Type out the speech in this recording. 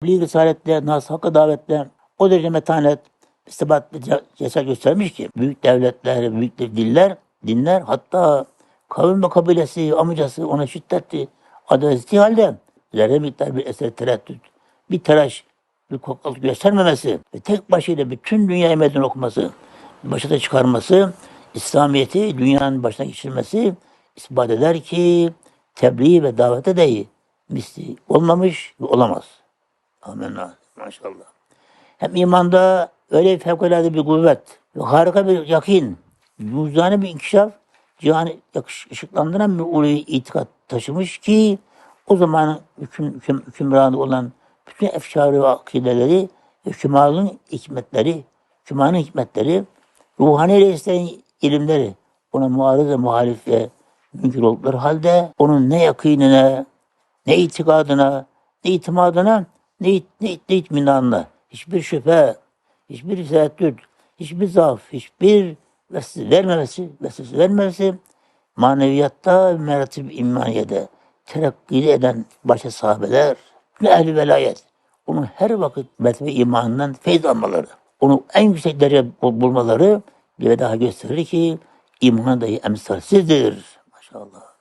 Tebliğ Risaletle, nas Hakk'a davetle o derece metanet, istibat ve ce- cesaret göstermiş ki büyük devletler, büyük diller, dinler hatta kavim ve kabilesi, amcası ona şiddetli adalet ettiği halde zerre miktar bir eser tereddüt, bir telaş, bir korkak göstermemesi ve tek başıyla bütün dünyaya meydan okuması, başa çıkarması, İslamiyet'i dünyanın başına geçirmesi ispat eder ki tebliğ ve davete dahi misli olmamış ve olamaz. Amenna. Maşallah. Hem imanda öyle fevkalade bir kuvvet ve harika bir yakin, yüzane bir inkişaf, cihanı ışıklandıran bir ulvi itikat taşımış ki o zamanın hüküm, hüküm, hükümranı olan bütün efşarı ve akideleri hükümanın hikmetleri, hükümanın hikmetleri, ruhani reislerin ilimleri ona muarız ve muhalif ve mümkün oldukları halde onun ne yakinine, ne itikadına, ne itimadına, ne, ne, ne itminanına, hiçbir şüphe, hiçbir tereddüt, hiçbir zaaf, hiçbir vesvese vermemesi, vesvese vermemesi, maneviyatta, meratib imaniyede terakki eden başa sahabeler, ne ehli velayet, onun her vakit mertebe imanından feyz almaları, onu en yüksek derece bul- bulmaları bir daha gösterir ki iman dahi emsalsizdir. Maşallah.